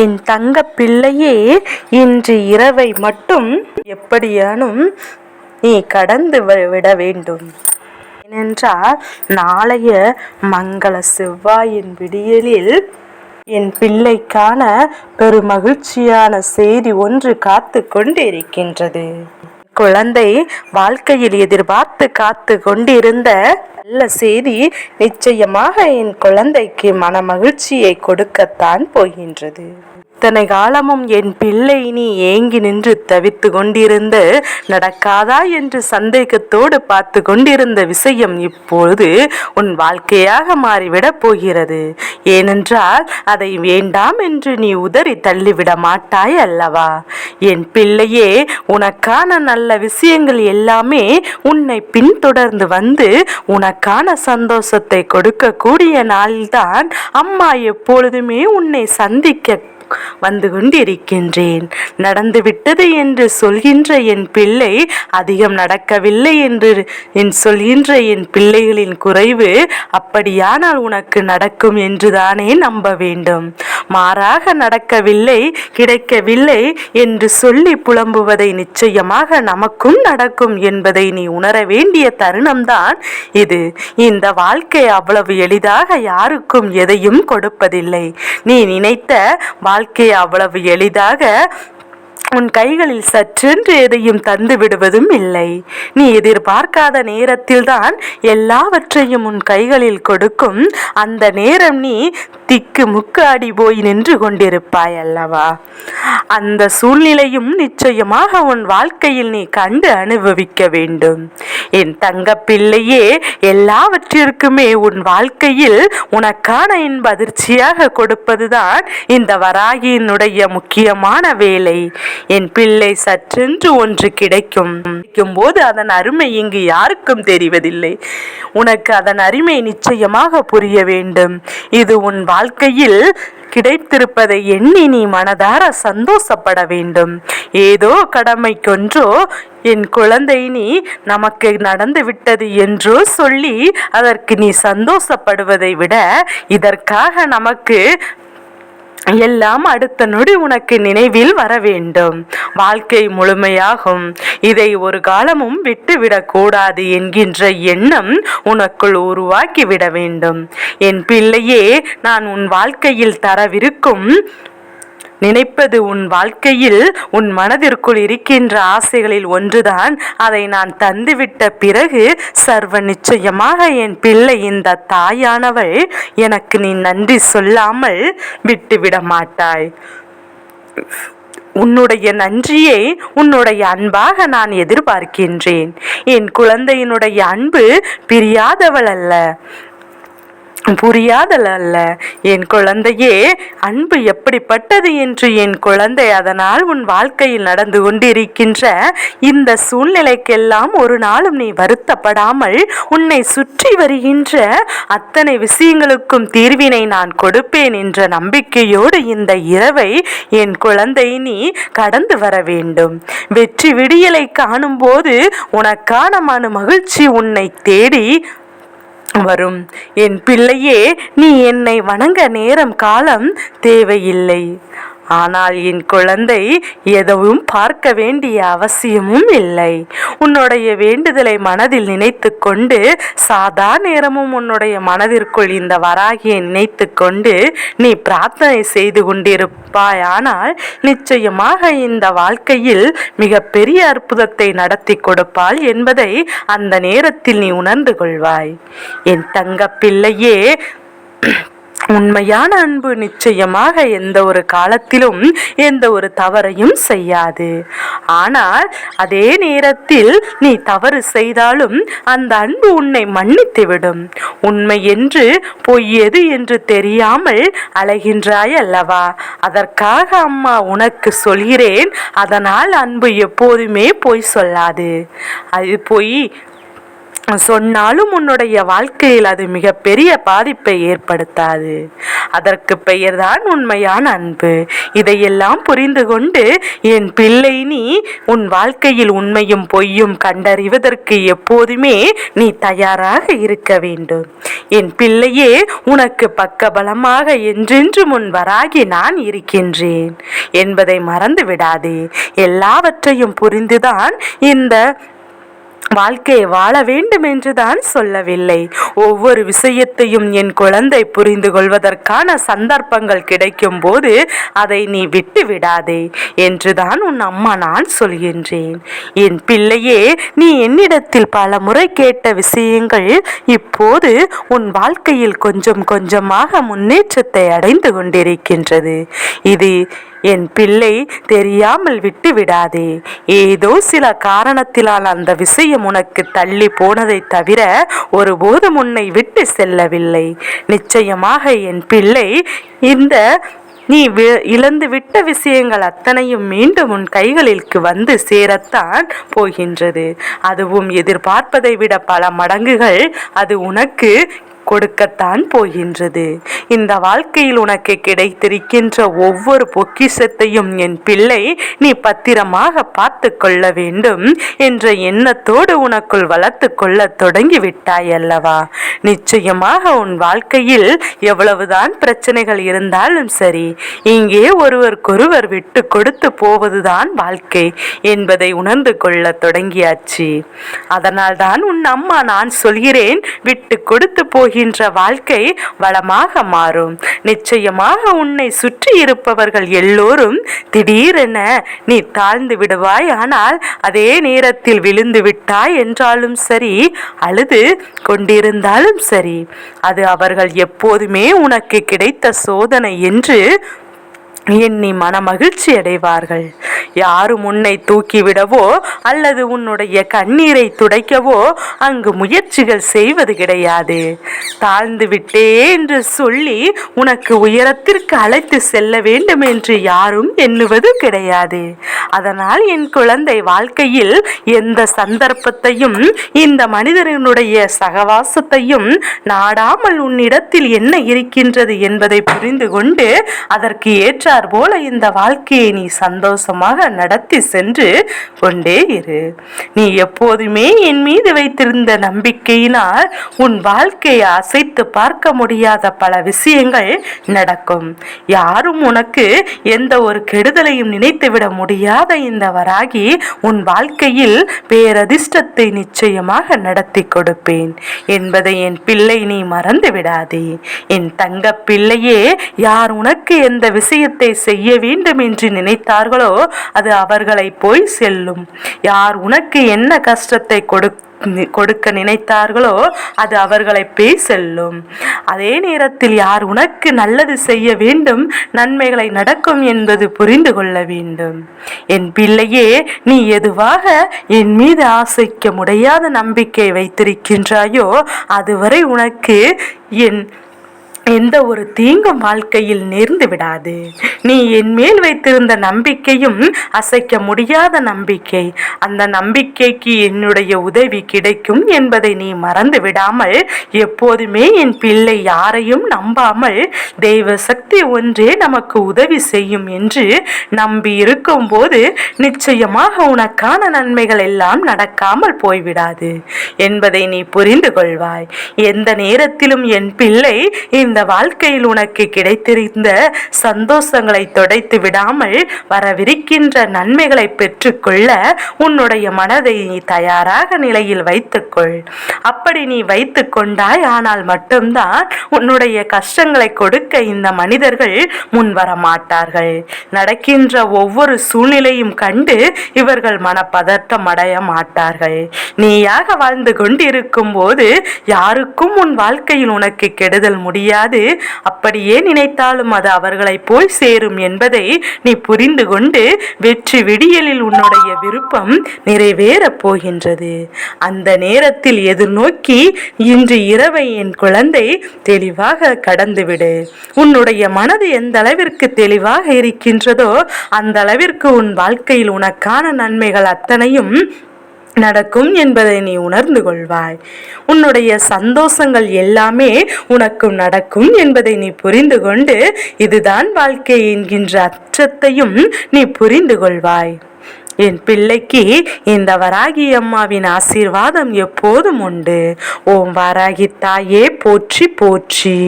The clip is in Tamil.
என் தங்க பிள்ளையே இன்று இரவை மட்டும் எப்படியானும் நீ கடந்து விட வேண்டும். ஏனென்றால் நாளைய மங்கள செவ்வாயின் விடியலில் என் பிள்ளைக்கான பெருமகிழ்ச்சியான செய்தி ஒன்று காத்து கொண்டிருக்கின்றது. குழந்தை வாழ்க்கையில் எதிர்பார்த்து காத்து கொண்டிருந்த நல்ல செய்தி நிச்சயமாக என் குழந்தைக்கு மன மகிழ்ச்சியை கொடுக்கத்தான் போகின்றது. இத்தனை காலமும் என் பிள்ளை நீ ஏங்கி நின்று தவித்து கொண்டிருந்து நடக்காதா என்று சந்தேகத்தோடு பார்த்து கொண்டிருந்த விஷயம் இப்பொழுது உன் வாழ்க்கையாக மாறிவிடப் போகிறது. ஏனென்றால் அதை வேண்டாம் என்று நீ உதறி தள்ளிவிட மாட்டாய் அல்லவா? என் பிள்ளையே உனக்கான நல்ல விஷயங்கள் எல்லாமே உன்னை பின்தொடர்ந்து வந்து உனக்கான சந்தோஷத்தை கொடுக்கக்கூடிய நாள்தான். அம்மா எப்பொழுதுமே உன்னை சந்திக்க வந்து கொண்டிருக்கின்றேன். நடந்துவிட்டது என்று சொல்கின்ற என் பிள்ளை அதிகம் நடக்கவில்லை என்று என் சொல்கின்ற என் பிள்ளைகளின் குறைவு அப்படியானால் உனக்கு நடக்கும் என்றுதானே நம்ப வேண்டும். மாறாக நடக்கவில்லை கிடைக்கவில்லை என்று சொல்லி புலம்புவதை நிச்சயமாக நமக்கும் நடக்கும் என்பதை நீ உணர வேண்டிய தருணம்தான் இது. இந்த வாழ்க்கை அவ்வளவு எளிதாக யாருக்கும் எதையும் கொடுப்பதில்லை. நீ நினைத்த வாழ்க்கை அவ்வளவு எளிதாக உன் கைகளில் சற்றென்று எதையும் தந்து விடுவதும் இல்லை. நீ எதிர்பார்க்காத நேரத்தில்தான் எல்லாவற்றையும் உன் கைகளில் கொடுக்கும். அந்த நேரம் நீ திக்கு முக்கு அடி போய் நின்று கொண்டிருப்பாய் அல்லவா? அந்த சூழ்நிலையும் நிச்சயமாக உன் வாழ்க்கையில் நீ கண்டு அனுபவிக்க வேண்டும். என் தங்க பிள்ளையே எல்லாவற்றிற்குமே உன் வாழ்க்கையில் உனக்கான இன்ப அதிர்ச்சியாக கொடுப்பதுதான் இந்த வராகியினுடைய முக்கியமான வேலை. என் பிள்ளை சற்றென்று ஒன்று கிடைக்கும். கிடைக்கும் போது அதன் அருமை இங்கு யாருக்கும் தெரிவதில்லை. உனக்கு அதன் அருமை நிச்சயமாக புரிய வேண்டும். இது உன் வாழ்க்கையில் கிடைத்திருப்பதை எண்ணி நீ மனதார சந்தோஷப்பட வேண்டும். ஏதோ கடமைக்கொன்றோ என் குழந்தை நீ நமக்கு நடந்து விட்டது என்றோ சொல்லி அதற்கு நீ சந்தோஷப்படுவதை விட இதற்காக நமக்கு எல்லாம் அடுத்த நொடி உனக்கு நினைவில் வர வேண்டும். வாழ்க்கை முழுமையாகும். இதை ஒரு காலமும் விட்டுவிடக் கூடாது என்கின்ற எண்ணம் உனக்குள் உருவாக்கி விட வேண்டும். என் பிள்ளையே நான் உன் வாழ்க்கையில் தரவிருக்கும் நினைப்பது உன் வாழ்க்கையில் உன் மனதிற்குள் இருக்கின்ற ஆசைகளில் ஒன்றுதான். அதை நான் தந்துவிட்ட பிறகு சர்வ நிச்சயமாக என் பிள்ளை இந்த தாயானவள். எனக்கு நீ நன்றி சொல்லாமல் விட்டுவிட மாட்டாய். உன்னுடைய நன்றியை உன்னுடைய அன்பாக நான் எதிர்பார்க்கின்றேன். என் குழந்தையினுடைய அன்பு பிரியாதவள் அல்ல. புரியாதல் அல்ல என் குழந்தையே அன்பு எப்படிப்பட்டது என்று என் குழந்தை அதனால் உன் வாழ்க்கையில் நடந்து கொண்டிருக்கின்ற இந்த சூழ்நிலைக்கெல்லாம் ஒரு நாளும் நீ வருத்தப்படாமல் உன்னை சுற்றி வருகின்ற அத்தனை விஷயங்களுக்கும் தீர்வினை நான் கொடுப்பேன் என்ற நம்பிக்கையோடு இந்த இரவை என் குழந்தை நீ கடந்து வர வேண்டும். வெற்றி விடியலை காணும்போது உனக்கான மன மகிழ்ச்சி உன்னை தேடி வரும். என் பிள்ளையே நீ என்னை வணங்க நேரம் காலம் தேவையில்லை. ஆனால் என் குழந்தை எதுவும் பார்க்க வேண்டிய அவசியமும் இல்லை. உன்னுடைய வேண்டுதலை மனதில் நினைத்து கொண்டு சாதா நேரமும் உன்னுடைய மனதிற்குள் இந்த வராகியை நினைத்து கொண்டு நீ பிரார்த்தனை செய்து கொண்டிருப்பாய். ஆனால் நிச்சயமாக இந்த வாழ்க்கையில் மிகப்பெரிய அற்புதத்தை நடத்தி கொடுப்பாள் என்பதை அந்த நேரத்தில் நீ உணர்ந்து கொள்வாய். என் தங்க பிள்ளையே உண்மையான அன்பு நிச்சயமாக எந்த ஒரு காலத்திலும் எந்த ஒரு தவறையும் செய்யாது. ஆனால் அதே நேரத்தில் நீ தவறு செய்தாலும் அந்த அன்பு உன்னை மன்னித்துவிடும். உண்மை என்று பொய் எது என்று தெரியாமல் அலைகின்றாய் அல்லவா? அதற்காக அம்மா உனக்கு சொல்கிறேன் அதனால் அன்பு எப்போதுமே பொய் சொல்லாது. அது பொய் சொன்னாலும் உன்னுடைய வாழ்க்கையில் அது மிகப்பெரிய பாதிப்பை ஏற்படுத்தாது. அதற்கு பெயர்தான் உண்மையான அன்பு. இதையெல்லாம் புரிந்து கொண்டு என் பிள்ளை நீ உன் வாழ்க்கையில் உண்மையும் பொய்யும் கண்டறிவதற்கு எப்போதுமே நீ தயாராக இருக்க வேண்டும். என் பிள்ளையே உனக்கு பக்கபலமாக என்றென்று முன் வராகி நான் இருக்கின்றேன். என்பதை மறந்து விடாதே எல்லாவற்றையும் புரிந்துதான் இந்த வாழ்க்கையை வாழ வேண்டும் என்றுதான் சொல்லவில்லை. ஒவ்வொரு விஷயத்தையும் என் குழந்தை புரிந்து கொள்வதற்கான சந்தர்ப்பங்கள் கிடைக்கும் போது அதை நீ விட்டு விடாதே என்றுதான் உன் அம்மா நான் சொல்கின்றேன். என் பிள்ளையே நீ என்னிடத்தில் பல முறை கேட்ட விஷயங்கள் இப்போது உன் வாழ்க்கையில் கொஞ்சம் கொஞ்சமாக முன்னேற்றத்தை அடைந்து கொண்டிருக்கின்றது. இது என் பிள்ளை தெரியாமல் விட்டு விடாதே ஏதோ சில காரணத்தினால் அந்த விஷயம் உனக்கு தள்ளி போனதை தவிர ஒருபோதும் உன்னை விட்டு செல்லவில்லை. நிச்சயமாக என் பிள்ளை இந்த நீ இழந்து விட்ட விஷயங்கள் அத்தனையும் மீண்டும் உன் கைகளிற்கு வந்து சேரத்தான் போகின்றது. அதுவும் எதிர்பார்ப்பதை விட பல மடங்குகள் அது உனக்கு கொடுக்கத்தான் போகின்றது. இந்த வாழ்க்கையில் உனக்கு கிடைத்திருக்கின்ற ஒவ்வொரு பொக்கிஷத்தையும் என் பிள்ளை நீ பத்திரமாக பார்த்து கொள்ள வேண்டும் என்ற எண்ணத்தோடு உனக்குள் வளர்த்து கொள்ள தொடங்கிவிட்டாய் அல்லவா? நிச்சயமாக உன் வாழ்க்கையில் எவ்வளவுதான் பிரச்சனைகள் இருந்தாலும் சரி இங்கே ஒருவருக்கொருவர் விட்டு கொடுத்து போவதுதான் வாழ்க்கை என்பதை உணர்ந்து கொள்ள தொடங்கியாச்சு. அதனால்தான் உன் அம்மா நான் சொல்கிறேன் விட்டு கொடுத்து போகின்ற வாழ்க்கை வளமாக மாறும். நிச்சயமாக உன்னை சுற்றி இருப்பவர்கள் எல்லோரும் திடீரென நீ தாழ்ந்து விடுவாய். ஆனால் அதே நேரத்தில் விழுந்து விட்டாய் என்றாலும் சரி அழுது கொண்டிருந்தாலும் சரி அது அவர்கள் எப்போதுமே உனக்கு கிடைத்த சோதனை என்று எண்ணி மன மகிழ்ச்சி அடைவார்கள் யாரும் உன்னை தூக்கிவிடவோ அல்லது உன்னுடைய கண்ணீரை துடைக்கவோ அங்கு முயற்சிகள் செய்வது கிடையாது. தாழ்ந்து விட்டே என்று சொல்லி உனக்கு உயரத்திற்கு அழைத்து செல்ல வேண்டும் என்று யாரும் எண்ணுவது கிடையாது. அதனால் என் குழந்தை வாழ்க்கையில் எந்த சந்தர்ப்பத்தையும் இந்த மனிதனுடைய சகவாசத்தையும் நாடாமல் உன்னிடத்தில் என்ன இருக்கின்றது என்பதை புரிந்து கொண்டு அதற்கு ஏற்றார் போல இந்த வாழ்க்கையை நீ சந்தோஷமாக நடத்தி சென்று கொண்டே இரு. நீ எப்போதுமே என் மீது வைத்திருந்த நம்பிக்கையினால் உன் வாழ்க்கையை அசைத்து பார்க்க முடியாத பல விஷயங்கள் நடக்கும். யாரும் உனக்கு எந்த ஒரு கெடுதலையும் நினைத்துவிட முடியாத இந்த வராகி உன் வாழ்க்கையில் பேரதிர்ஷ்டத்தை நிச்சயமாக நடத்தி கொடுப்பேன். என்பதை என் பிள்ளை நீ மறந்து விடாதே. என் தங்க பிள்ளையே யார் உனக்கு எந்த விஷயத்தை செய்ய வேண்டும் என்று நினைத்தார்களோ அது அவர்களை போய் செல்லும். யார் உனக்கு என்ன கஷ்டத்தை கொடு கொடுக்க நினைத்தார்களோ அது அவர்களை போய் செல்லும். அதே நேரத்தில் யார் உனக்கு நல்லது செய்ய வேண்டும் நன்மைகளை நடக்கும் என்பது புரிந்து கொள்ள வேண்டும். என் பிள்ளையே நீ எதுவாக என் மீது ஆசைக்க முடியாத நம்பிக்கை வைத்திருக்கின்றாயோ அதுவரை உனக்கு என் எந்த ஒரு தீங்கும் வாழ்க்கையில் நேர்ந்து விடாது. நீ என் மேல் வைத்திருந்த நம்பிக்கையும் அசைக்க முடியாத நம்பிக்கை. அந்த நம்பிக்கைக்கு என்னுடைய உதவி கிடைக்கும் என்பதை நீ மறந்து விடாமல் எப்போதுமே என் பிள்ளை யாரையும் நம்பாமல் தெய்வ சக்தி ஒன்றே நமக்கு உதவி செய்யும் என்று நம்பி இருக்கும் போது நிச்சயமாக உனக்கான நன்மைகள் எல்லாம் நடக்காமல் போய்விடாது என்பதை நீ புரிந்து கொள்வாய். எந்த நேரத்திலும் என் பிள்ளை என் இந்த வாழ்க்கையில் உனக்கு கிடைத்திருந்த சந்தோஷங்களை தொடைத்து விடாமல் வரவிருக்கின்ற நன்மைகளை பெற்றுக்கொள்ள உன்னுடைய மனதை நீ தயாராக நிலையில் வைத்துக்கொள். அப்படி நீ வைத்து கொண்டாய் ஆனால் மட்டும்தான் உன்னுடைய கஷ்டங்களை கொடுக்க இந்த மனிதர்கள் முன்வர மாட்டார்கள் நடக்கின்ற ஒவ்வொரு சூழ்நிலையும் கண்டு இவர்கள் மனப்பதட்டம் அடைய மாட்டார்கள். நீயாக வாழ்ந்து கொண்டிருக்கும் போது யாருக்கும் உன் வாழ்க்கையில் உனக்கு கெடுதல் முடியாது. முடியாது அப்படியே நினைத்தாலும் அது அவர்களை போய் சேரும் என்பதை நீ புரிந்து கொண்டு வெற்றி விடியலில் உன்னுடைய விருப்பம் நிறைவேறப் போகின்றது. அந்த நேரத்தில் எதிர்நோக்கி இன்று இரவை என் குழந்தை தெளிவாக கடந்துவிடு. உன்னுடைய மனது எந்த அளவிற்கு தெளிவாக இருக்கின்றதோ அந்த அளவிற்கு உன் வாழ்க்கையில் உனக்கான நன்மைகள் அத்தனையும் நடக்கும் என்பதை நீ உணர்ந்து கொள்வாய். உன்னுடைய சந்தோஷங்கள் எல்லாமே உனக்கு நடக்கும் என்பதை நீ புரிந்து கொண்டு இதுதான் வாழ்க்கை என்கின்ற அச்சத்தையும் நீ புரிந்து கொள்வாய். என் பிள்ளைக்கு இந்த வராகி அம்மாவின் ஆசீர்வாதம் எப்போதும் உண்டு. ஓம் வராகி தாயே போற்றி போற்றி.